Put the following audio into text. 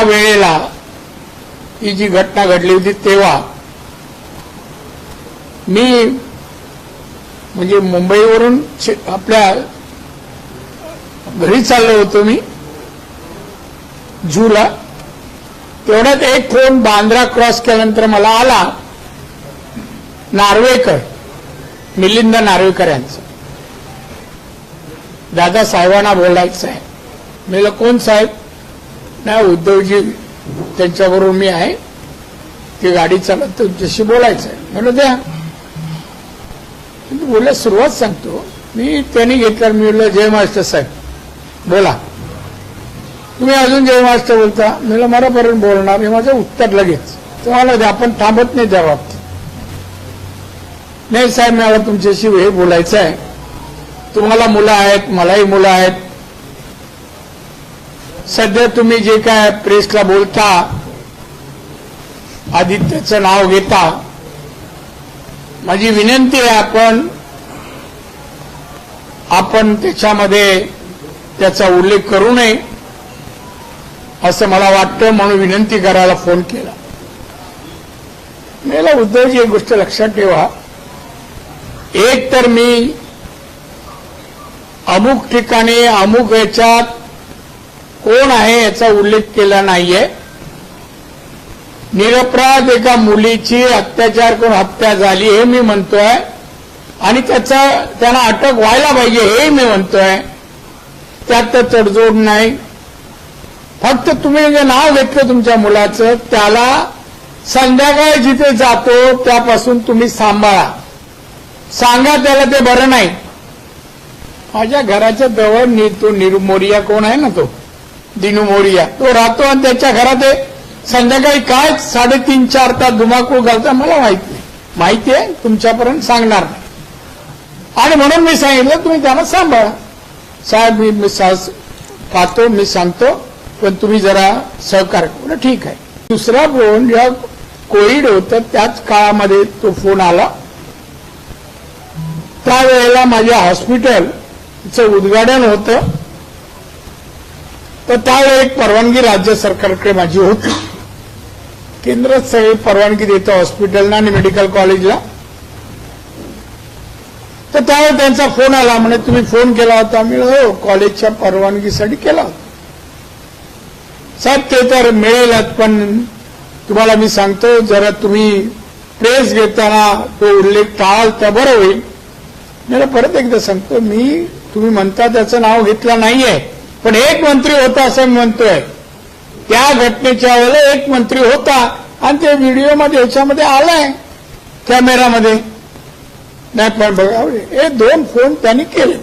त्या वेळेला ही जी घटना घडली होती तेव्हा मी म्हणजे मुंबईवरून आपल्या घरी चाललो होतो मी जूला. तेवढ्यात एक फोन बांद्रा क्रॉस केल्यानंतर मला आला नार्वेकर मिलिंद नार्वेकर यांचं. दादा साहेबांना बोलायचं आहे. मी म्हणलं, कोण साहेब? नाही उद्धवजी त्यांच्याबरोबर मी आहे. ती गाडी चालत तुमच्याशी बोलायचं आहे म्हणलं द्या. मी बोलायला सुरुवात सांगतो. मी त्यांनी घेतल्यावर मी म्हणलं जय मास्टर साहेब बोला. तुम्ही अजून जय मास्टर बोलता? मी म्हणलं मरापर्यंत बोलणार हे माझं उत्तर लगेच. तुम्हाला द्या आपण थांबत नाही त्या बाबतीत. नाही साहेब मला तुमच्याशी हे बोलायचं आहे तुम्हाला मुलं आहेत मलाही मुलं आहेत. सध्या तुम्ही जे काय प्रेसला बोलता आदित्यचं नाव घेता माझी विनंती आहे आपण आपण त्याच्यामध्ये त्याचा उल्लेख करू नये असं मला वाटतं म्हणून विनंती करायला फोन केला. मला उद्धवजी एक गोष्ट लक्षात ठेवा. एक तर मी अमुक ठिकाणी अमुक याच्यात कोण आहे याचा उल्लेख केला नाहीये. निरपराध एका मुलीची अत्याचार करून हत्या झाली हे मी म्हणतोय. आणि त्याचा त्यांना अटक व्हायला पाहिजे हे मी म्हणतोय. त्यात तर तडजोड नाही. फक्त तुम्ही जे नाव घेतलं तुमच्या मुलाचं त्याला संध्याकाळी जिथे जातो त्यापासून तुम्ही सांभाळा. सांगा त्याला ते बरं नाही. माझ्या घराच्या जवळ तो निरमोरिया कोण आहे ना तो? दिनू मोरिया. तो राहतो आणि त्याच्या घरात संध्याकाळी काय? साडेतीन चार तास धुमाकूळ घालता मला माहीत नाही. माहिती आहे तुमच्यापर्यंत सांगणार नाही. आणि म्हणून मी सांगितलं तुम्ही त्यांना सांभाळा. साहेब मी मी पाहतो मी सांगतो पण तुम्ही जरा सहकार्य ठीक आहे. दुसरा फोन जेव्हा कोविड होतं त्याच काळामध्ये तो फोन आला. त्यावेळेला माझ्या हॉस्पिटलचं उद्घाटन होतं. तर त्यावेळी एक परवानगी राज्य सरकारकडे माझी होती. केंद्र सगळी परवानगी देतं हॉस्पिटलला आणि मेडिकल कॉलेजला. तर त्यावेळी त्यांचा फोन आला म्हणे तुम्ही फोन केला होता. मी हो कॉलेजच्या परवानगीसाठी केला होता. साहेब ते तर मिळेलच पण तुम्हाला मी सांगतो जरा तुम्ही प्रेस घेताना तो उल्लेख टाळाल तर बरं होईल. मला परत एकदा सांगतो मी तुम्ही म्हणता त्याचं नाव घेतलं नाहीये. पण एक मंत्री होता असं मी म्हणतोय. त्या घटनेच्या वेळेला एक मंत्री होता आणि ते व्हिडिओमध्ये ह्याच्यामध्ये आलाय कॅमेरामध्ये नाही पण बघा हे दोन फोन त्यांनी केले.